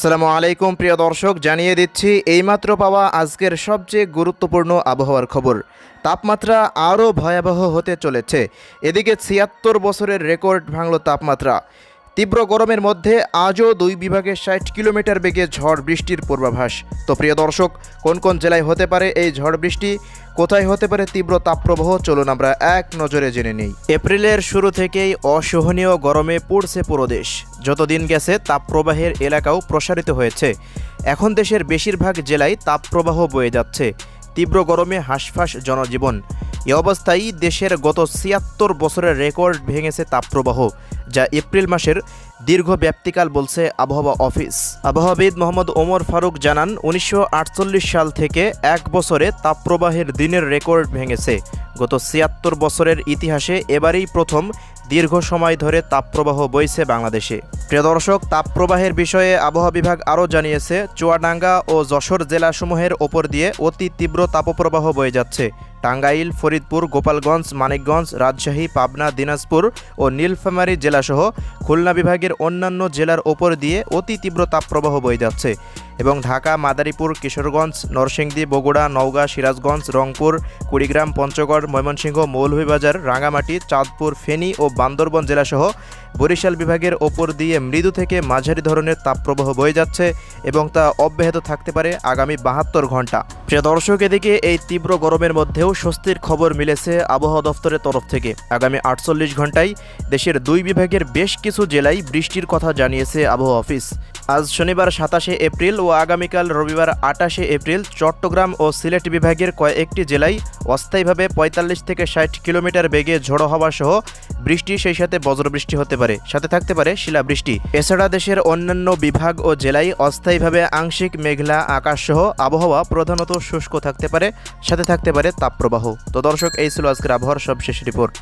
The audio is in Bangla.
আসসালামু আলাইকুম, প্রিয় দর্শক, জানিয়ে দিচ্ছি, এইমাত্র পাওয়া আজকের সবচেয়ে গুরুত্বপূর্ণ আবহাওয়ার খবর। তাপমাত্রা আরও ভয়াবহ হতে চলেছে। এদিকে ছিয়াত্তর বছরের রেকর্ড ভাঙল তাপমাত্রা। তীব্র গরমের মধ্যে আজও দুই বিভাগে ষাট কিলোমিটার বেগে ঝড় বৃষ্টির পূর্বাভাস। তো প্রিয় দর্শক, কোন কোন জেলায় হতে পারে এই ঝড় বৃষ্টি? কোথায় হতে পারে তীব্র তাপপ্রবাহ? চলুন আমরা এক নজরে জেনে নেই। এপ্রিলের শুরু থেকেই অসহনীয় গরমে পড়ছে পুরো দেশ। যতদিন গেছে, তাপপ্রবাহের এলাকাও প্রসারিত হয়েছে। এখন দেশের বেশিরভাগ জেলায় তাপপ্রবাহ বয়ে যাচ্ছে। তীব্র গরমে হাঁসফাঁস জনজীবন। এ অবস্থায় দেশের গত ছিয়াত্তর বছরের রেকর্ড ভেঙেছে তাপপ্রবাহ, যা এপ্রিল মাসের দীর্ঘ ব্যাপ্তিকাল বলছে আবহাওয়া অফিস। আবহাওয়াবিদ মোহাম্মদ ওমর ফারুক জানান, উনিশশো আটচল্লিশ সাল থেকে এক বছরে তাপপ্রবাহের দিনের রেকর্ড ভেঙেছে। গত ছিয়াত্তর বছরের ইতিহাসে এবারেই প্রথম দীর্ঘ সময় ধরে তাপপ্রবাহ বইছে বাংলাদেশে। প্রিয় দর্শক, তাপপ্রবাহের বিষয়ে আবহাওয়া বিভাগ আরও জানিয়েছে, চুয়াডাঙ্গা ও যশোর জেলাসমূহের ওপর দিয়ে অতি তীব্র তাপপ্রবাহ বয়ে যাচ্ছে। টাঙ্গাইল, ফরিদপুর, গোপালগঞ্জ, মানিকগঞ্জ, রাজশাহী, পাবনা, দিনাজপুর ও নীলফামারী জেলাসহ খুলনা বিভাগের অন্যান্য জেলার ওপর দিয়ে অতি তীব্র তাপপ্রবাহ বয়ে যাচ্ছে এবং ঢাকা, মাদারীপুর, কিশোরগঞ্জ, নরসিংদী, বগুড়া, নওগাঁ, সিরাজগঞ্জ, রংপুর, কুড়িগ্রাম, পঞ্চগড়, ময়মনসিংহ, মৌলভীবাজার রাঙামাটি চাঁদপুর, ফেনী ও বান্দরবন জেলাসহ বরিশাল বিভাগের ওপর দিয়ে মৃদু থেকে মাঝারি ধরনের তাপপ্রবাহ বয়ে যাচ্ছে এবং তা অব্যাহত থাকতে পারে আগামী বাহাত্তর ঘণ্টা। প্রিয় দর্শক, এদিকে এই তীব্র গরমের মধ্যেও স্বস্তির খবর মিলেছে আবহাওয়া দফতরের তরফ থেকে। আগামী আটচল্লিশ ঘন্টায় দেশের দুই বিভাগের বেশ কিছু জেলায় বৃষ্টির কথা জানিয়েছে আবহাওয়া অফিস। আজ শনিবার সাতাশে এপ্রিল ও আগামীকাল রবিবার আটাশে এপ্রিল চট্টগ্রাম ও সিলেট বিভাগের কয়েকটি জেলায় অস্থায়ীভাবে পঁয়তাল্লিশ থেকে ষাট কিলোমিটার বেগে ঝোড়ো হওয়া সহ বৃষ্টি, সেই সাথে বজ্রবৃষ্টি হতে পারে। সাথে থাকতে পারে শিলাবৃষ্টি। এছাড়া দেশের অন্যান্য বিভাগ ও জেলায় অস্থায়ীভাবে আংশিক মেঘলা আকাশ সহ আবহাওয়া প্রধানত শুষ্ক থাকতে পারে, সাথে থাকতে পারে তাপপ্রবাহ তো দর্শক এই ছিল আজকের আবহাওয়ার সবশেষ রিপোর্ট